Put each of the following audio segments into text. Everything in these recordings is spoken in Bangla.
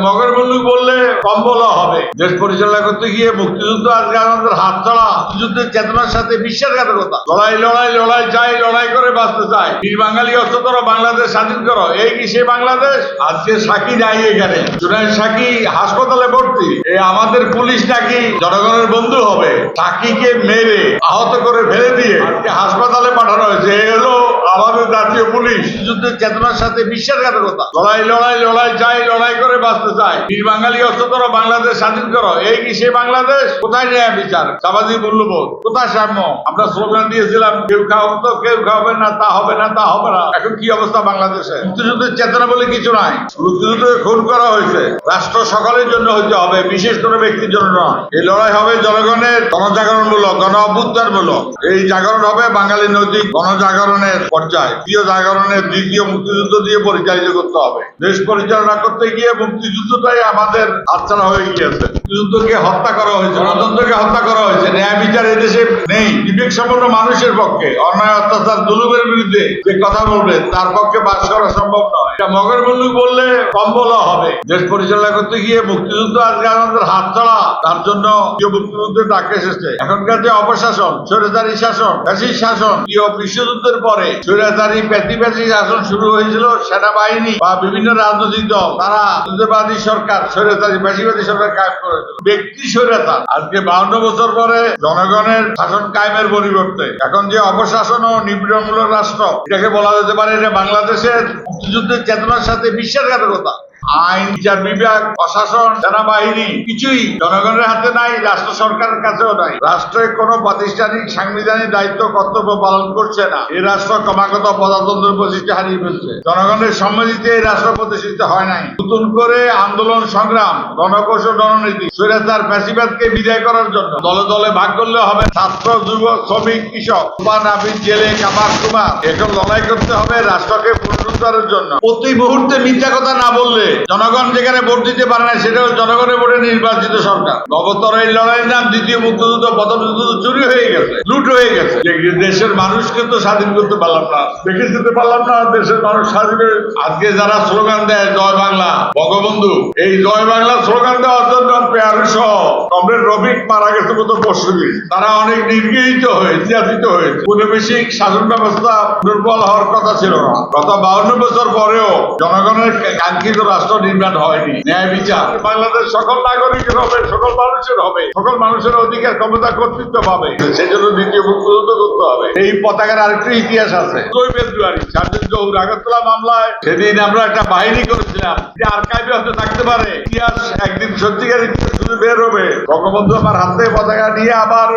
মগর মুল্লুক বললে কম বলা হবে। দেশ পরিচালনা করতে গিয়ে মুক্তিযুদ্ধ আজকে আমাদের হাত ছাড়া মুক্তিযুদ্ধের চেতনার সাথে বিশ্বাসঘাতকতা। লড়াই লড়াই লড়াই চাই, লড়াই করে বাঁচতে চাই। বীর বাঙালি অস্ত্র করো বাংলাদেশ স্বাধীন করো। এই কি সে বাংলাদেশ? আজকে সাকি নাই এখানে। জুনাইদ সাকি হাসপাতালে ভর্তি। এই আমাদের পুলিশ নাকি জনগণের বন্ধু হবে। সাকিকে মেরে আহত করে ফেলে দিয়ে আজকে হাসপাতালে পাঠানো হয়েছে। এই হলো আমাদের জাতীয় পুলিশ। যুদ্ধের চেতনার সাথে বিশ্বাসঘাতকতা। লড়াই লড়াই লড়াই চাই লড়াই করে বাঁচতে চাই। বীর বাঙালি অস্ত্র করো বাংলাদেশ স্বাধীন করো। এই কি সে বাংলাদেশ? কোথায় ন্যায় বিচার? সামাজিক মূল্যবোধ। কোথায় সাম্য? আমরা স্লোগান দিয়েছিলাম কেউ খাওয়াবো তো কেউ খাওয়াবে না তা হবে না তা হবে না। এখন কি অবস্থা বাংলাদেশে? মুক্তিযুদ্ধের চেতনা বলে কিছু নাই। মুক্তিযুদ্ধে খুন করা হয়েছে। রাষ্ট্র সকলের জন্য হইতে হবে বিশেষ কোনো ব্যক্তির জন্য নয়। এই লড়াই হবে জনগণের গণজাগরণমূলক গণ অভ্যুত্থানমূলক এই জাগরণ হবে বাঙালি নৈতিক গণজাগরণের পর্যায়ে দ্বিতীয় জাগরণের দ্বিতীয় মুক্তিযুদ্ধ দিয়ে পরিচালিত করতে হবে। দেশ পরিচালনা করতে গিয়ে মুক্তিযুদ্ধটাই আমাদের হাতছাড়া হয়ে গিয়েছে। মুক্তিযুদ্ধকে হত্যা করা হয়েছে, গণতন্ত্রকে হত্যা করা হয়েছে। ন্যায় বিচার এদেশে নেই বিবেক সম্পন্ন মানুষের পক্ষে। অন্যায়, অত্যাচার দুলুমের বিরুদ্ধে যে কথা বলবে, তার পক্ষে বাস করা সম্ভব নয়। এটা মগর মুল্লুক বললে কম বলা হবে। দেশ পরিচালনা করতে গিয়ে মুক্তিযুদ্ধ আজকে আমাদের হাত ছাড়া তার জন্য কেউ মুক্তিযুদ্ধের ডাক এসেছে। এখনকার যে অপশাসন, স্বৈরাচারী শাসন শাসন, প্রিয় বিশ্বযুদ্ধের পরে স্বৈরাচারী প্যাসি শাসন শুরু হয়েছিল, সেনাবাহিনী বা বিভিন্ন রাজনৈতিক দল, তারা যুদ্ধবাদী সরকার, স্বৈরাচারী ফ্যাসিবাদী সরকার কায়েম করেছিল। ব্যক্তি স্বৈরাচার। আজকে বাউন্ন বছর পরে জনগণের শাসন কায়েমের পরিবর্তে এখন যে অপশাসন ও নিপীড়নমূলক রাষ্ট্র, এটাকে বলা যেতে পারে এটা বাংলাদেশের মুক্তিযুদ্ধের চেতনার সাথে বিশ্বাসঘাতকতা। আইন বিচার বিভাগ, প্রশাসন, সেনাবাহিনী, কিছুই জনগণের হাতে নাই, রাষ্ট্র সরকারের কাছেও নাই। রাষ্ট্রের কোনো প্রাতিষ্ঠানিক সাংবিধানিক দায়িত্ব, কর্তব্য পালন করছে না। এই রাষ্ট্র ক্রমাগত প্রজাতন্ত্র প্রতিষ্ঠা হারিয়ে ফেলছে। জনগণের সম্মতিতে এই রাষ্ট্র প্রতিষ্ঠিত হয় নাই। নতুন করে আন্দোলন সংগ্রাম ও রণনীতি স্বৈরাচার, ফ্যাসিবাদকে বিদায় করার জন্য। দলে দলে ভাগ করলে হবে ছাত্র, যুব, শ্রমিক, কৃষক। কুমার নাবিদ, জেলে, কামার, কুমার। এসব লড়াই করতে হবে রাষ্ট্রকে পুনরুদ্ধারের জন্য। প্রতি মুহূর্তে মিথ্যা কথা না বললে জনগণ যেখানে ভোট দিতে পারে না, সেটা হলো জনগণের ভোটে নির্বাচিত সরকার। নবতর এই লড়াইয়ের নাম দ্বিতীয় মুক্তিযুদ্ধ, প্রথম যুদ্ধ চুরি হয়ে গেছে, লুট হয়ে গেছে। দেশের মানুষকে তো স্বাধীন করতে পারলাম না। দেখে, যেতে পারলাম না, দেশের মানুষ স্বাধীন আজকে যারা স্লোগান দেয়, জয় বাংলা, বঙ্গবন্ধু, এই জয় বাংলা স্লোগান দেওয়ার জন্য পেয়ারু সহ কমরেড রফিক মারা গেছে মতো পরশু তারা অনেক নির্গৃহীত হয়ে নির্যাতিত হয়েছে উপনিবেশিক শাসন ব্যবস্থা দুর্বল হওয়ার কথা ছিল না। গত বাউন্ন বছর পরেও জনগণের কাঙ্ক্ষিত রাষ্ট্র নির্মাণ হয়নি, ন্যায় বিচার। বাংলাদেশ সকল নাগরিকের হবে, সকল মানুষের হবে, সকল মানুষের অধিকার ক্ষমতা কর্তৃত্ব পাবে। সেজন্য দ্বিতীয় মুক্তিযুদ্ধ করতে হবে। এই পতাকার আরেকটি ইতিহাস আছে। দুই ফেব্রুয়ারি সার্জেন্ট জহুর আগরতলা মামলায় সেদিন আমরা একটা বাহিনী করেছিলাম। যে হতে থাকতে পারে। ইতিহাস একদিন সত্যিকার ইতিহাস শুধু বের হবে। বঙ্গবন্ধু আমার হাতে পতাকা নিয়ে আবার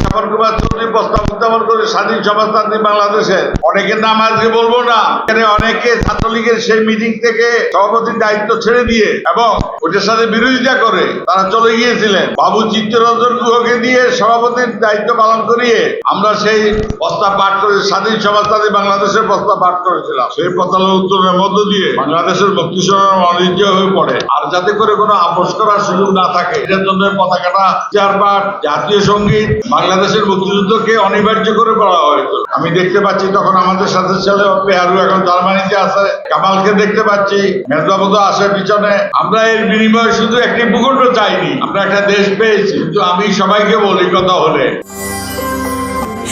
শ্যামল কুমার চৌধুরী প্রস্তাব উত্থাপন করে স্বাধীন সমাজতান্ত্রিক বাংলাদেশের অনেকের নাম আজকে বলব না। এখানে অনেকে ছাত্রলীগের সেই মিটিং থেকে সভাপতির দায়িত্ব ছেড়ে দিয়ে এবং ওটার সাথে বিরোধিতা করে তারা চলে গিয়েছিলেন। বাবু চিত্তরঞ্জন গুহকে দিয়ে সভাপতির দায়িত্ব পালন করিয়ে আমরা সেই প্রস্তাব পাঠ করে স্বাধীন সমাজতান্ত্রিক বাংলাদেশের প্রস্তাব পাঠ করেছিলাম। সেই প্রস্তাবের উত্তরের মধ্য দিয়ে বাংলাদেশের মুক্তি সংগ্রাম অনির্য হয়ে পড়ে। আর যাতে করে কোনো আপোষ করার সুযোগ না থাকে, এটার জন্য পতাকাটা চেয়ারপাট জাতীয় সংগীত বাংলাদেশের মুক্তিযুদ্ধকে অনিবার্য করে পড়া হয়েছিল আমি দেখতে পাচ্ছি তখন আমাদের সাথে ছেলে পেহারু এখন জার্মানিতে আছে। কামালকে দেখতে পাচ্ছি মেজবাবু তো আসে পিছনে। আমরা এর বিনিময়ে শুধু একটি ভূখণ্ড চাইনি, আমরা একটা দেশ পেয়েছি। কিন্তু আমি সবাইকে বলি কথা হলে।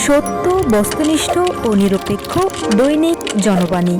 সত্য, বস্তুনিষ্ঠ ও নিরপেক্ষ দৈনিক জনবাণী।